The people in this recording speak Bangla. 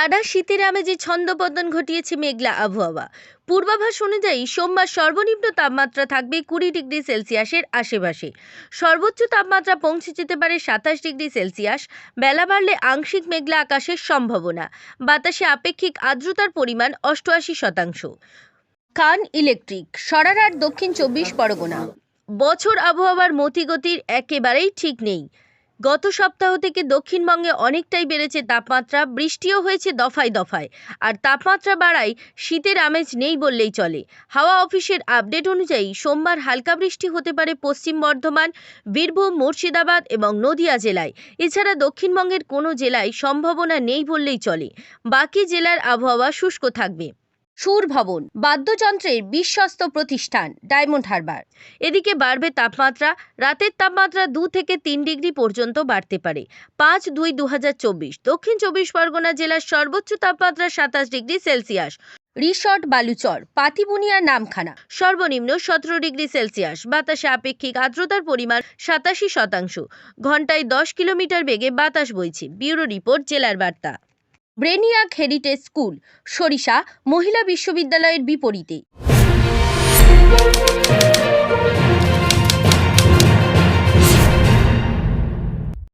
টানা শীতের আমেজে ছন্দপতন ঘটিয়েছে মেঘলা আবহাওয়া। পূর্বাভাস অনুযায়ী সোমবার সর্বনিম্ন তাপমাত্রা থাকবে কুড়ি ডিগ্রি সেলসিয়াসের আশেপাশে। সর্বোচ্চ তাপমাত্রা পৌঁছে যেতে পারে সাতাশ ডিগ্রি সেলসিয়াস। বেলা বাড়লে আংশিক মেঘলা আকাশের সম্ভাবনা। বাতাসে আপেক্ষিক আর্দ্রতার পরিমাণ অষ্টআশি শতাংশ। কান ইলেকট্রিক সরারহাট দক্ষিণ চব্বিশ পরগনা। বছর আবহাওয়ার মতিগতির একেবারেই ঠিক নেই। গত সপ্তাহ থেকে দক্ষিণবঙ্গে অনেকটাই বেড়েছে তাপমাত্রা, বৃষ্টিও হয়েছে দফায় দফায়। আর তাপমাত্রা বাড়ায় শীতের আমেজ নেই বললেই চলে। হাওয়া অফিসের আপডেট অনুযায়ী সোমবার হালকা বৃষ্টি হতে পারে পশ্চিম বর্ধমান, বীরভূম, মুর্শিদাবাদ এবং নদিয়া জেলায়। এছাড়া দক্ষিণবঙ্গের কোনো জেলায় সম্ভাবনা নেই বললেই চলে। বাকি জেলার আবহাওয়া শুষ্ক থাকবে। সুর ভবন, বাদ্যযন্ত্রের বিশ্বস্ত প্রতিষ্ঠান, ডায়মন্ড হারবার। এদিকে বাড়বে তাপমাত্রা, রাতের তাপমাত্রা দু থেকে তিন ডিগ্রি পর্যন্ত বাড়তে পারে। পাঁচ দুই দু দক্ষিণ চব্বিশ পরগনা জেলার সর্বোচ্চ তাপমাত্রা সাতাশ degree Celsius. Resort Baluchar Patibunia Namkhana, সর্বনিম্ন সতেরো ডিগ্রি সেলসিয়াস। বাতাসে আপেক্ষিক আর্দ্রতার পরিমাণ সাতাশি শতাংশ। ঘন্টায় দশ কিলোমিটার বেগে বাতাস বইছে। ব্যুরো রিপোর্ট, জেলার বার্তা। ব্রেনিয়াক হেরিটেজ স্কুল সরিষা মহিলা বিশ্ববিদ্যালয়ের বিপরীতে।